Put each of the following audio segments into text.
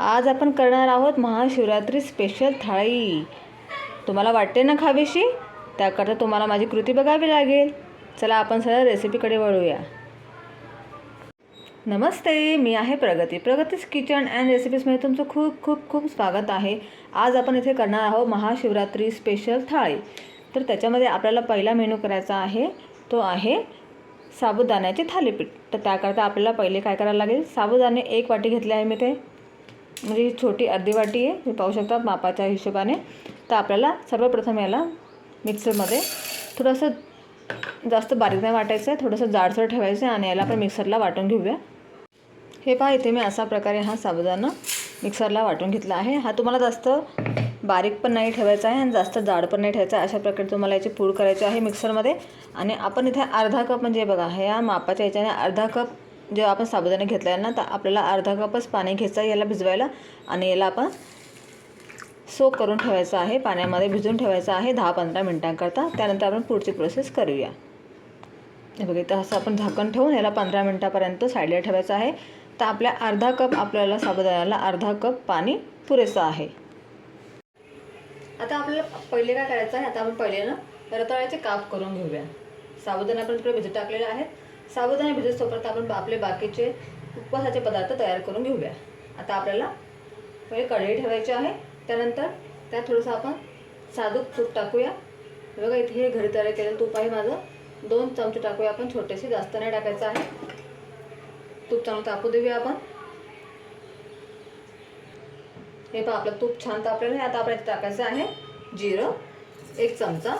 आज आपण करणार आहोत महाशिवरात्री स्पेशल थाळी. तुम्हाला वाटते ना खावीशी? त्याकरता तुम्हाला माझी कृती बघावी लागेल. चला आपण सरळ रेसिपीकडे वळूया. नमस्ते मी आहे प्रगती. प्रगतीच किचन अँड रेसिपीजमध्ये तुमचं खूप खूप खूप स्वागत आहे. आज आपण इथे करणार आहोत महाशिवरात्री स्पेशल थाळी. तर त्याच्यामध्ये आपल्याला पहिला मेनू करायचा आहे. तो आहे साबुदाण्याचे थालीपीठ. तर त्याकरता आपल्याला पहिले काय करायला लागेल? साबुदाणे एक वाटी घेतले आहे मी ते. म्हणजे ही छोटी अर्धी वाटी आहे तुम्ही पाहू शकता मापाच्या हिशोबाने. तर आपल्याला सर्वप्रथम याला मिक्सरमध्ये थोडंसं जास्त बारीक नाही वाटायचं आहे थोडंसं जाडसर ठेवायचं आहे आणि याला आपण मिक्सरला वाटून घेऊया. हे पहा इथे मी अशा प्रकारे हा साबुदाणा मिक्सरला वाटून घेतला आहे. हा तुम्हाला जास्त बारीक पण नाही ठेवायचा आहे आणि जास्त जाड पण नाही ठेवायचा आहे. अशा प्रकारे तुम्हाला याची पूड करायची आहे मिक्सरमध्ये. आणि आपण इथे अर्धा कप म्हणजे बघा ह्या मापाच्या याच्याने अर्धा कप जेव्हा आपण साबुदाणे घेतला आहे ना तर आपल्याला अर्धा कपच पाणी घ्यायचं आहे याला भिजवायला. आणि याला आपण सोक करून ठेवायचं आहे. पाण्यामध्ये भिजून ठेवायचं आहे दहा पंधरा मिनटांकरता. त्यानंतर आपण पुढची प्रोसेस करूया. हे बघा इथं असं आपण झाकण ठेवून याला पंधरा मिनटापर्यंत साईडला ठेवायचं आहे. तर आपल्या अर्धा कप आपल्याला साबुदाण्याला अर्धा कप पाणी पुरेसं आहे. आता आपल्याला पहिले काय करायचं आहे? आता आपण पहिले ना रताळ्याचे काप करून घेऊया. साबुदाणा आपण तिकडे भिजत टाकलेले आहे. साबुदाणे भिजत आपण आपले बाकीचे उपवासाचे पदार्थ तयार करून घेऊया. आता आपल्याला पहिले कढई ठेवायची आहे. त्यानंतर त्यात थोडंसं आपण साधू तूप टाकूया. बघा इथे हे घरी तयार केलेलं तूप आहे माझं. दोन चमचे टाकूया आपण. छोटेसे जास्त नाही टाकायचं आहे. तूप चांगलं तापू देऊया आपण. हे पहा आपलं तूप छान तापलेलं आहे. आता आपण इथे टाकायचं आहे जिरं. एक चमचा.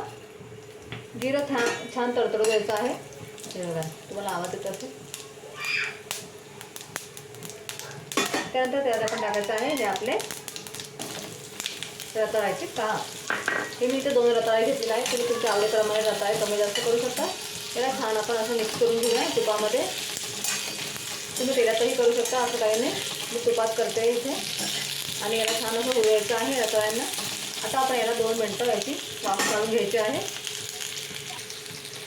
जिरं छान छान तडतडू द्यायचं आहे. तुम्हाला आवाज येत असेल त्यानंतर त्यात आपण टाकायचं आहे जे आपले रताळ्याचे काप हे मी इथे दोन रताळे घेतलेले आहे तुम्ही तुमच्या आवडीप्रमाणे रताळे कमी जास्त करू शकता. त्याला छान आपण असं मिक्स करून घेऊया तुपामध्ये. तुम्ही तेलातही करू शकता असं काही नाही. मी तुपात करते इथे. आणि याला छान असं उडवायचं आहे रताळ्यांना. आता आपण याला दोन मिनटं याची वाफ काढून घ्यायची आहे.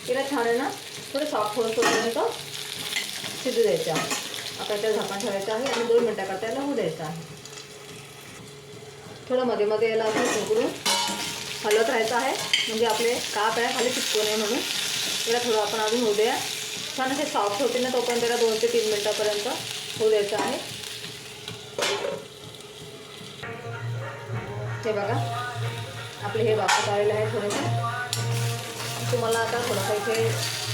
याला छान आहे ना थोडं सॉफ्ट होईपर्यंत शिजू द्यायचं. आहे आता त्याला झाकण ठेवायचं आहे आणि दोन मिनटाकरता याला होऊ द्यायचं आहे. थोडं मध्ये मध्ये याला असं उघडून हलत राहायचं आहे. म्हणजे आपले काप आहे खाली चिपकू नये म्हणून. याला थोडं आपण अजून होऊ द्या. छान असे सॉफ्ट होते ना तोपर्यंत त्याला दोन ते तीन मिनटापर्यंत होऊ द्यायचं आहे. हे बघा. आपले हे वापस आलेले आहे थोडेसे. तुम्हाला आता थोडंसं इथे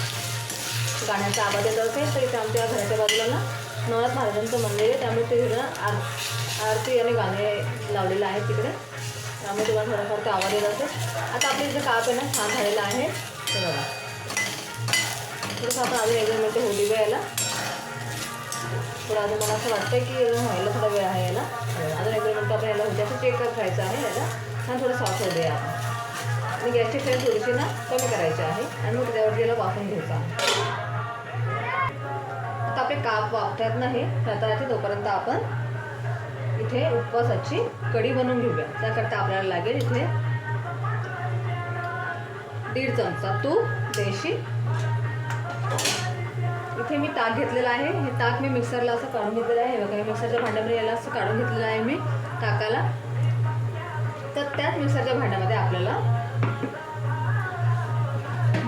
गाण्याचा आवाज येत असेल तर इथे आमच्या घराच्या बाजूला ना नवनाथ महाराजांचं मंदिर आहे. त्यामुळे तिकडं आर आरती आणि गाणे लावलेलं आहे तिकडे. त्यामुळे तुम्हाला थोडाफार ते आवाज येत असेल. आता आपली इथे काप आहे ना छान झालेलं आहे. हे बघा थोडंसं आपण अजून एक मिळते होली होऊ याला थोडं अजून मला असं वाटतं की अजून व्हायला थोडा वेळ आहे याला. अजून एक मिनटं आपण याला होते असं चेक करायचं आहे याला. छान थोडं सॉफ्ट होऊ द्या. आपण आणि गॅसची फ्लेम थोडीशी ना कमी करायची आहे. आणि मग त्यावरती याला वाफून घ्यायचं आहे. आपले काप वापतात नाही. हे तोपर्यंत आपण इथे उपवासाची कढी बनवून घेऊया. त्याकरता आपल्याला लागेल इथे दीड चमचा तूप देशी. इथे मी ताक घेतलेला आहे. हे ताक मी मिक्सरला असं काढून घेतलेलं आहे. बघा मिक्सरच्या भांड्यामध्ये याला असं काढून घेतलेलं आहे मी ताकाला. तर त्याच मिक्सरच्या भांड्यामध्ये आपल्याला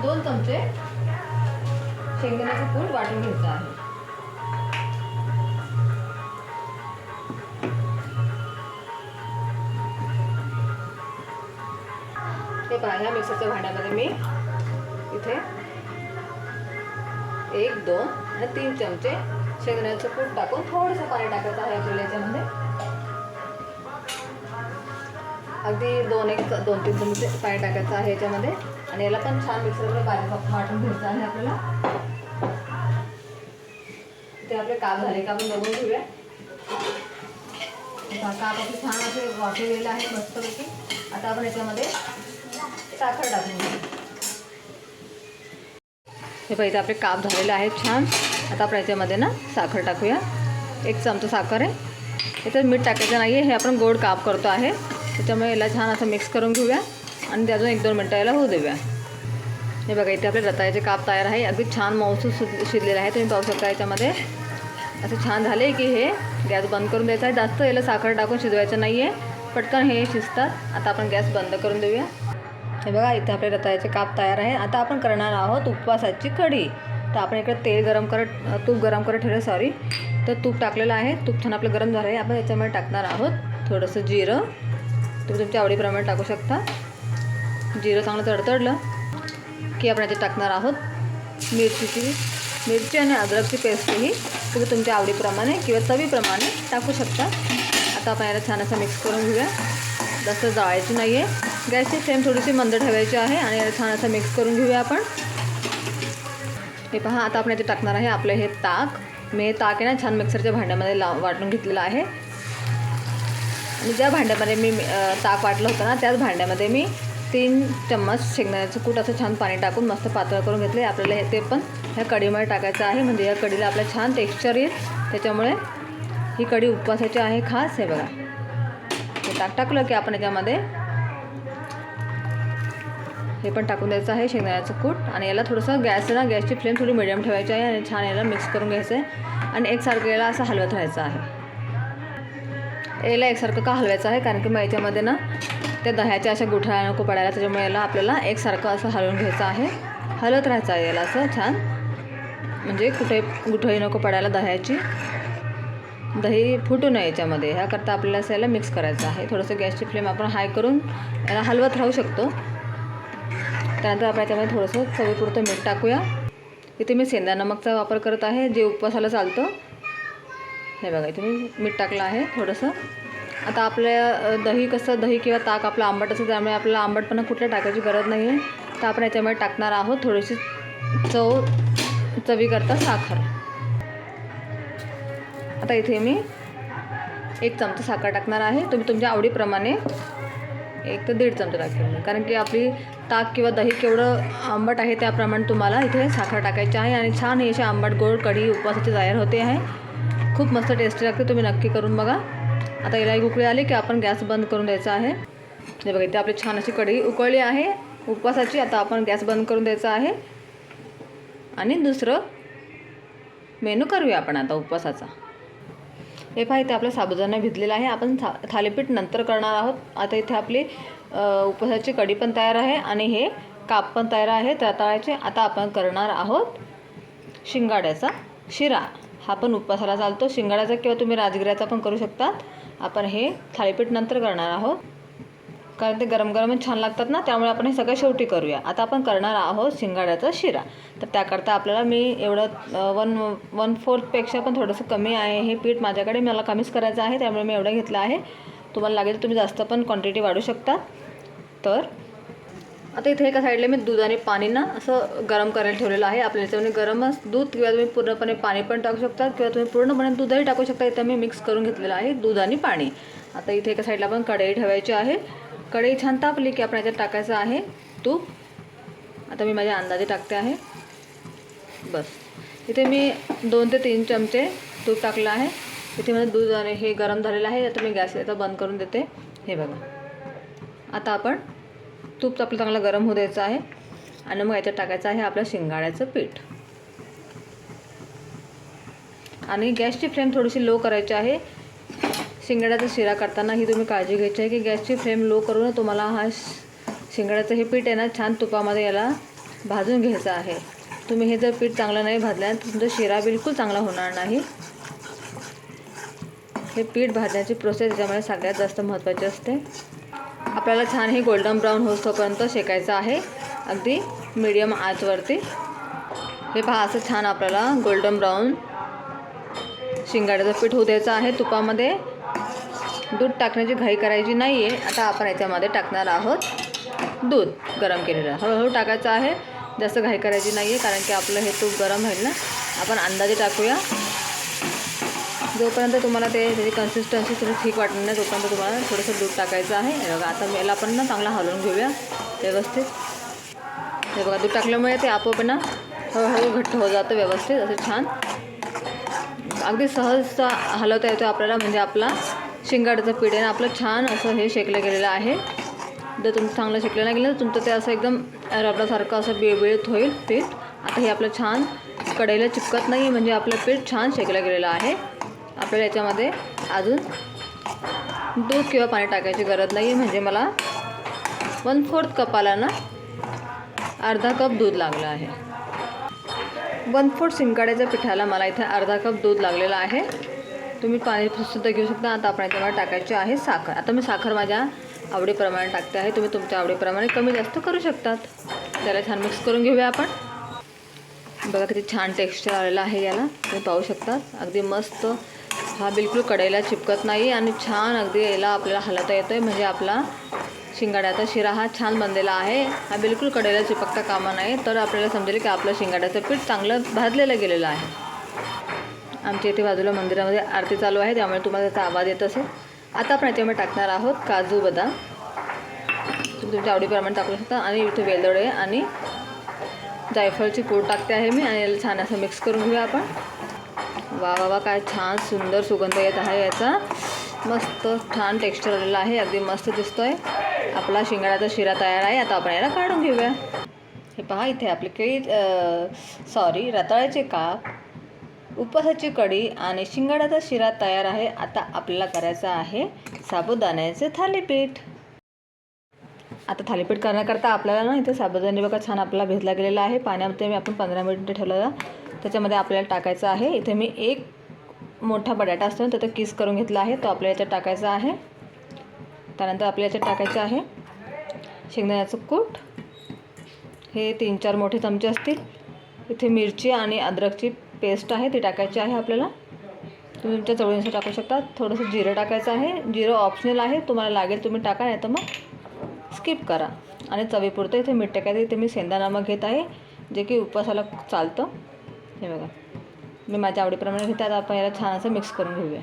दोन चमचे शेंगदाण्याचं कूट वाटून घ्यायचं आहे. हे मिक्सरच्या भांड्यामध्ये मी इथे एक दोन आणि तीन चमचे शेंगदाण्याचं कूट टाकून थोडंसं पाणी टाकायचं आहे आपल्याला याच्यामध्ये. अगदी दोन एक दोन तीन चमचे पाणी टाकायचं आहे याच्यामध्ये. आणि याला पण छान मिक्सरमध्ये बारीक वाटून घ्यायचं आहे आपल्याला. ते आपले काप झाले का आपण बघून घेऊया काप आपले छान असे वाटलेले आहे मस्तपैकी. आता आपण याच्यामध्ये साखर टाकून हे पहिले आपले काप झालेले आहेत छान. आता आपण याच्यामध्ये ना साखर टाकूया. एक चमचा साखर आहे. याच्यात मीठ टाकायचं नाही आहे हे आपण गोड काप करतो आहे. त्याच्यामुळे याला छान असं मिक्स करून घेऊया आणि ते अजून एक दोन मिनटं याला होऊ देऊया. हे बघा इथे आपले रताळ्याचे काप तयार आहे. अगदी छान मऊसूस शिजलेले आहे तुम्ही पाहू शकता याच्यामध्ये. असं छान झाले की हे गॅस बंद करून द्यायचा आहे. जास्त याला साखर टाकून शिजवायचं नाही आहे पटकन हे शिजतात. आता आपण गॅस बंद करून देऊया. हे बघा इथे आपले रताळ्याचे काप तयार आहे. आता आपण करणार आहोत उपवासाची कढी. तर आपण इकडे तेल गरम करत तूप गरम करत ठेवलं सॉरी तर तूप टाकलेलं आहे. तूप छान आपलं गरम झालं आहे आपण याच्यामध्ये टाकणार आहोत थोडंसं जिरं. तुम्ही तुमच्या आवडीप्रमाणे टाकू शकता. जिरं चांगलं तडतडलं की आपण याच्यात टाकणार आहोत मिरचीची मिरची आणि अद्रकची पेस्टही तुम्ही तुमच्या आवडीप्रमाणे किंवा चवीप्रमाणे टाकू शकता. आता आपण याला छान असं मिक्स करून घेऊया. जास्त जाळायची नाही आहे गॅसची फ्लेम थोडीशी मंद ठेवायची आहे आणि छान असं मिक्स करून घेऊया आपण. हे पहा आता आपण इथे टाकणार आहे आपलं हे ताक. मी हे ताक आहे ना छान मिक्सरच्या भांड्यामध्ये ला वाटून घेतलेलं आहे. आणि ज्या भांड्यामध्ये मी ताक वाटलं होतं ना त्याच भांड्यामध्ये मी तीन चम्मच शेंगदाण्याचं कूट असं छान पाणी टाकून मस्त पातळ करून घेतले आपल्याला हे ते पण ह्या कढीमध्ये टाकायचं आहे. म्हणजे या कढीला आपलं छान टेक्स्चर येईल. त्याच्यामुळे ही कढी उपवासाची आहे खास. हे बघा. हे ताक टाकलं की आपण याच्यामध्ये हे पण टाकून द्यायचं आहे शेंगदाण्याचं कूट. आणि याला थोडंसं गॅस ना गॅसची फ्लेम थोडी मिडियम ठेवायची आहे आणि छान याला मिक्स करून घ्यायचं आहे. आणि एकसारखं याला असं हलवत राहायचं आहे. याला एकसारखं का हलवायचं आहे? कारण की मग याच्यामध्ये ना त्या दह्याच्या अशा गुठळ्या नको पडायला त्याच्यामुळे याला आपल्याला एकसारखं असं हलवून घ्यायचं आहे. हलत राहायचं आहे याला असं छान. म्हणजे कुठे गुठळी नको पडायला दह्याची. दही फुटू नये याच्यामध्ये. ह्याकरता आपल्याला असं याला मिक्स करायचं आहे. थोडंसं गॅसची फ्लेम आपण हाय करून याला हलवत राहू शकतो. त्यानंतर आपण याच्यामध्ये थोडंसं चवीपुरतं मीठ टाकूया. इथे मी सेंदा नमकचा वापर करत आहे जे उपवासाला चालतं. हे बघा इथे मी मीठ टाकलं आहे थोडंसं. आता आपल्या दही कसं दही किंवा ताक आपलं आंबट असतं त्यामुळे आपल्याला आंबटपणा कुठल्या टाकायची गरज नाही आहे तर आपण याच्यामध्ये टाकणार आहोत थोडीशी चव चवीकरता साखर. आता इथे मी एक चमचा साखर टाकणार आहे. तुम्ही तुमच्या आवडीप्रमाणे एक ते दीड चमचा टाकेल कारण की आपली ताक किंवा दही केवढं आंबट आहे त्याप्रमाणे तुम्हाला इथे साखर टाकायची आहे आणि छान ही अशी आंबट गोड कढी उपवासाची तयार होते आहे. खूप मस्त टेस्टी लागते तुम्ही नक्की करून बघा. आता याला उकळी आली की आपण गॅस बंद करून द्यायचा आहे. हे बघा इथे आपली छान अशी कढी उकळली आहे. उपवासाची आता आपण गॅस बंद करून द्यायचा आहे. आणि दुसरं मेनू करूया आपण आता उपवासाचा. हे पहा इथे आपला साबुदाणा भिजलेला आहे. आपण था थालीपीठ नंतर करणार आहोत. आता इथे आपली अ, उपवासाची कढी पण तयार आहे आणि हे काप पण तयार आहे. रताळ्याचे आता आपण करणार आहोत शिंगाड्याचा शिरा. हा पण उपवासाला चालतो. शिंगाड्याचा किंवा तुम्ही राजगिऱ्याचा पण करू शकतात आपण हे थालीपीठ नंतर करणार आहोत. कारण ते गरम गरमच छान लागतात ना त्यामुळे आपण हे सगळं शेवटी करूया. आता आपण करणार आहोत शिंगाड्याचा शिरा. तर त्याकरता आपल्याला मी एवढं वन वन फोर्थपेक्षा पण थोडंसं कमी आहे हे पीठ माझ्याकडे मला कमीच करायचं आहे त्यामुळे मी एवढं घेतलं आहे. तुम्हाला लागेल तर तुम्ही जास्त पण क्वांटिटी वाढू शकता. तर आता इथे एका साईडला मी दूध आणि पाणी ना असं गरम करायला ठेवलेलं आहे. आपल्या याच्यामध्ये गरमच दूध किंवा तुम्ही पूर्णपणे पाणी पण टाकू शकता किंवा तुम्ही पूर्णपणे दूधही टाकू शकता. इथं मी मिक्स करून घेतलेलं आहे दूध आणि पाणी. आता इथे एका साईडला पण कढई ठेवायची आहे. कढई छान तापली की आपण याच्यात टाकायचं आहे तूप. आता मी माझ्या अंदाजे टाकते आहे. बस. इथे मी दोन ते तीन चमचे तूप टाकलं आहे. इथे माझं दूध आणि हे गरम झालेलं आहे. आता मी गॅस याचा बंद करून देते. हे बघा. आता आपण तूप आपलं चांगलं गरम होऊ द्यायचं आहे. आणि मग याच्यात टाकायचं आहे आपलं शिंगाड्याचं पीठ. आणि गॅसची फ्लेम थोडीशी लो करायची आहे. शिंगड्याचा शिरा करताना ही तुम्ही काळजी घ्यायची आहे की गॅसची फ्लेम लो करून तुम्हाला हा श- शिंगाड्याचं हे पीठ आहे ना छान तुपामध्ये याला भाजून घ्यायचं आहे. तुम्ही हे जर पीठ चांगलं नाही भाजलं तुमचा शिरा बिलकुल चांगला होणार नाही. हे पीठ भाजण्याची प्रोसेस याच्यामध्ये सगळ्यात जास्त महत्त्वाची असते. आपल्याला छान हे गोल्डन ब्राऊन होतोपर्यंत शेकायचं आहे. अगदी मीडियम आचवरती हे पहा असं छान आपल्याला गोल्डन ब्राऊन शिंगाड्याचं पीठ होऊ द्यायचं आहे. तुपामध्ये दूध टाकण्याची घाई करायची नाही आहे आता आपण याच्यामध्ये टाकणार आहोत दूध गरम केलेलं. हळूहळू टाकायचं आहे. जास्त घाई करायची नाही आहे कारण की आपलं हे तूप गरम होईल ना. आपण अंदाजे टाकूया. जोपर्यंत तुम्हाला ते त्याची कन्सिस्टन्सी थोडी ठीक वाटणार नाही तोपर्यंत तुम्हाला थोडंसं दूध टाकायचं आहे. बघा आता याला आपण ना चांगला हलवून घेऊया व्यवस्थित. हे बघा दूध टाकल्यामुळे ते आपोआप ना हळूहळू घट्ट हो जातं व्यवस्थित असं छान. अगदी सहज हलवता येतो आपल्याला म्हणजे आपला शिंगाड्याचं पीठ आहे ना आपलं छान असं हे शेकलं गेलेलं आहे. जर तुमचं चांगलं शेकलं नाही गेलं तर तुमचं ते असं एकदम रबडासारखं असं बिळबिळत होईल पीठ. आता हे आपलं छान कढईला चिपकत नाही म्हणजे आपलं पीठ छान शेकलं गेलेलं आहे. आपल्याला याच्यामध्ये अजून दूध किंवा पाणी टाकायची गरज नाही म्हणजे मला वन फोर्थ कपाला ना अर्धा कप दूध लागलं आहे. वन फोर्थ शिंकाड्याच्या पिठाला मला इथे अर्धा कप दूध लागलेलं आहे. तुम्ही पाणीसुद्धा घेऊ शकता. आता आपण याच्यामध्ये टाकायची आहे साखर. आता मी साखर माझ्या आवडीप्रमाणे टाकते आहे. तुम्ही तुमच्या आवडीप्रमाणे कमी जास्त करू शकतात. त्याला छान मिक्स करून घेऊया आपण. बघा किती छान टेक्स्चर आलेलं आहे याला. तुम्ही पाहू शकता. अगदी मस्त. हा बिलकुल कढईला चिपकत नाही आणि छान अगदी याला आपल्याला हलवता येतो आहे म्हणजे आपला शिंगाड्याचा शिरा हा छान बनलेला आहे. हा बिलकुल कढईला चिपकता कामा नाही तर आपल्याला समजेल की आपलं शिंगाड्याचं पीठ चांगलं भाजलेलं गेलेलं आहे. आमच्या इथे बाजूला मंदिरामध्ये आरती चालू आहे त्यामुळे तुम्हाला त्याचा आवाज येत असेल. आता आपण याच्यामध्ये टाकणार आहोत काजू बदाम. तुम्ही तुमच्या आवडीप्रमाणे टाकू शकता आणि इथे वेलदोडे आणि जायफळची पूड टाकते आहे मी आणि याला छान असं मिक्स करून घेऊया आपण. वा वा वा काय छान सुंदर सुगंध येत आहे याचा. मस्त छान टेक्स्चर आलेला आहे अगदी मस्त दिसतो आहे आपला शिंगाड्याचा शिरा तयार आहे आता आपण याला काढून घेऊया. हे पहा इथे आपले केळी सॉरी रताळ्याचे काप. उपासाची कढी आणि शिंगाड्याचा शिरा तयार आहे. आता आपल्याला करायचं आहे साबुदाण्याचे थालीपीठ. आता थालीपीठ करण्याकरता आपल्याला ना इथे साबुदाणे बघा छान आपला भिजला गेलेला आहे. पाण्यामध्ये मी आपण पंधरा मिनिटं ठेवलेला. त्याच्यामध्ये आपल्याला टाकायचं आहे. इथे मी एक मोठा बटाटा असतो त्याचा किस करून घेतला आहे. तो आपल्या याच्यात टाकायचा आहे. त्यानंतर आपल्या याच्यात टाकायचं आहे शेंगदाण्याचं कूट. हे तीन चार मोठे चमचे असतील. इथे मिरची आणि अद्रकची पेस्ट आहे ती टाकायची आहे आपल्याला. तुम्ही तुमच्या चवळीनुसार टाकू शकता. थोडंसं जिरं टाकायचं आहे. जिरं ऑप्शनल आहे. तुम्हाला लागेल तुम्ही टाका नाही तर मग स्किप करा. आणि चवीपुरतं इथे मीठ टाकायचं इथे मी सेंदा नमक घेत आहे जे की उपवासाला चालतं. हे बघा. मी माझ्या आवडीप्रमाणे घेते. आता आपण याला छान असं मिक्स करून घेऊया.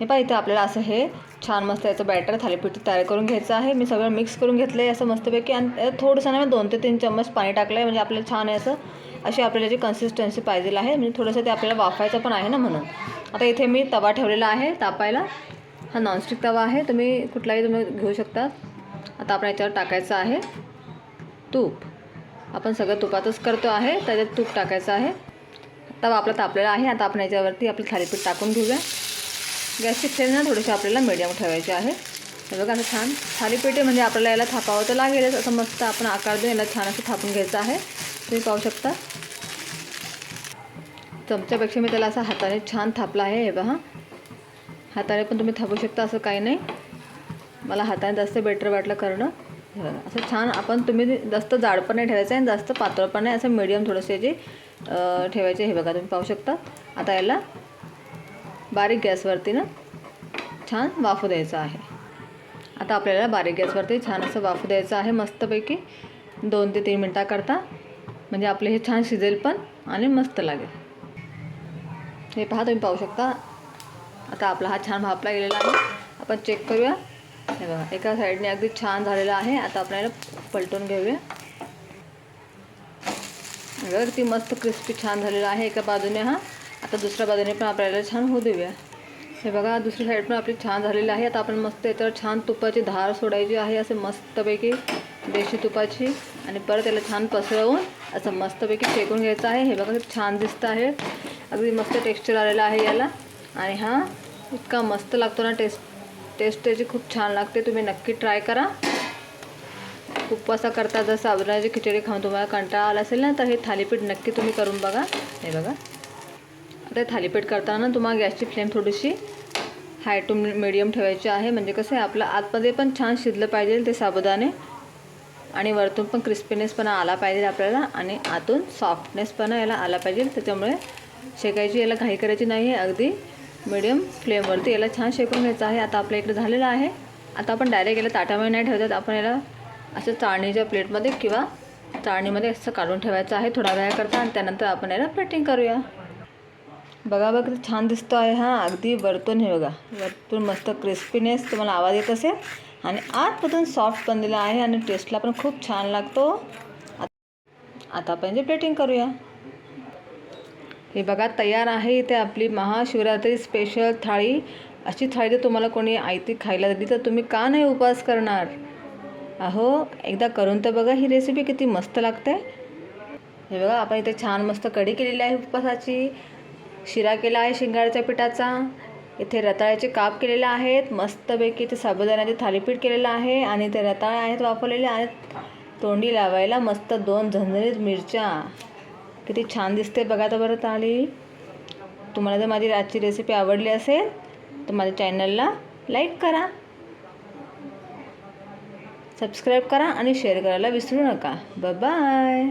हे पहा इथे आपल्याला असं हे छान मस्त याचं बॅटर थालीपीठ तयार करून घ्यायचं आहे. मी सगळं मिक्स करून घेतलं आहे असं मस्तपैकी. आणि थोडंसं ना मी दोन ते तीन चम्मच पाणी टाकलं आहे म्हणजे आपल्याला छान आहे असं अशी आपल्याला जी कन्सिस्टन्सी पाहिजे आहे म्हणजे थोडंसं ते आपल्याला वाफायचं पण आहे ना म्हणून. आता इथे मी तवा ठेवलेला आहे तापायला. हा नॉनस्टिक तवा आहे तुम्ही कुठलाही तुम्ही घेऊ शकता. आता आपण याच्यावर टाकायचं आहे. तूप. आपण सगळं तुपातच करतो आहे त्याच्यात तूप टाकायचं आहे. तवा आपला तापलेला आहे आता आपण याच्यावरती आपलं थालीपीठ टाकून घेऊया. गॅसची फ्लेम ना थोडीशी आपल्याला मीडियम ठेवायची आहे. बघा असं छान. थालीपीठ म्हणजे आपल्याला याला थापावं तर लागेलच असं मस्त आपण आकार देऊन याला छान असं थापून घ्यायचं आहे. तुम्ही पाहू शकता. चमच्यापेक्षा मी त्याला असा हाताने छान थापला आहे हे बघा. हाताने पण तुम्ही थापू शकता असं काही नाही. मला हाताने जास्त बेटर वाटलं करणं. असं छान आपण तुम्ही जास्त जाड पण नाही ठेवायचं आहे आणि जास्त पातळ पण नाही असं मीडियम थोडंसं जे ठेवायचे हे बघा तुम्ही पाहू शकता. आता याला बारीक गॅसवरती ना छान वाफू द्यायचं आहे. आता आपल्याला बारीक गॅसवरती छान असं वाफू द्यायचं आहे मस्तपैकी दोन ते तीन मिनटाकरता. म्हणजे आपले हे छान शिजेल पण आणि मस्त लागेल. हे पहा तुम्ही पाहू शकता. आता आपला हा छान भापला गेलेला आहे. आपण चेक करूया. हे बघा एका साईडने अगदी छान झालेलं आहे. आता आपण याला पलटून घेऊया. बघा ती मस्त क्रिस्पी छान झालेला आहे एका बाजूने हा. आता दुसऱ्या बाजूने पण आपल्याला छान होऊ देऊया. हे बघा दुसरी साईड पण आपली छान झालेली आहे. आता आपण मस्त याच्यावर छान तुपाची धार सोडायची आहे असं मस्तपैकी देशी तुपाची. आणि परत याला छान पसरवून असं मस्तपैकी शेकून घ्यायचं आहे. हे बघा छान दिसतं आहे. अगदी मस्त टेक्स्चर आलेला आहे याला. आणि हा इतका मस्त लागतो ना टेस्ट टेस्ट त्याची खूप छान लागते. तुम्ही नक्की ट्राय करा. उपवासा करता जर साबणाची खिचडी खाऊन तुम्हाला कंटाळा आला असेल ना तर हे थालीपीठ नक्की तुम्ही करून बघा. हे बघा. आता थालीपीठ करताना तुम्हाला गॅसची फ्लेम थोडीशी हाय टू मिडियम ठेवायची आहे. म्हणजे कसं आहे आपलं आतमध्ये पण छान शिजलं पाहिजे ते साबुदाणे. आणि वरतून पण क्रिस्पीनेसपणा आला पाहिजे आपल्याला. आणि आतून सॉफ्टनेसपणा याला आला पाहिजे. त्याच्यामुळे शेकायची याला घाई करायची नाही आहे अगदी मिडियम फ्लेमवरती याला छान शेकून घ्यायचं आहे. आता आपल्या इकडे झालेलं आहे. आता आपण डायरेक्ट याला ताटामध्ये नाही ठेवतात आपण याला असं चाळणीच्या प्लेटमध्ये किंवा चाळणीमध्ये असं काढून ठेवायचं आहे. थोडा वेळाकरता आणि त्यानंतर आपण याला प्लेटिंग करूया. बघा बघा किती छान दिसतो आहे हा. अगदी वरतून हे बघा. वरतून मस्त क्रिस्पीनेस तुम्हाला आवाज येत असेल. आणि आतमधून सॉफ्ट बनलेला आहे आणि टेस्टला पण खूप छान लागतो. आता आपण जे प्लेटिंग करूया. हे बघा तयार आहे इथे आपली महाशिवरात्री स्पेशल थाळी. अशी थाळी जर तुम्हाला कोणी आयती खायला दिली तर तुम्ही का नाही उपवास करणार? अहो एकदा करून तर बघा ही रेसिपी किती मस्त लागते. हे बघा आपण इथे छान मस्त कढी केलेली आहे उपवासाची. शिरा केला आहे शिंगाड्याच्या पिठाचा. इथे रताळ्याचे काप केलेले आहेत. मस्तपैकी इथे साबुदाण्याचे थालीपीठ केलेलं आहे आणि ते रताळे आहेत वापरलेले आहेत तोंडी लावायला मस्त दोन झणझणीत मिरच्या. किती छान दिसते बघा तर बरं आली तुम्हाला जर माझी आजची रेसिपी आवडली असेल तर माझ्या चॅनलला लाईक करा. सबस्क्राईब करा आणि शेअर करायला विसरू नका. बाय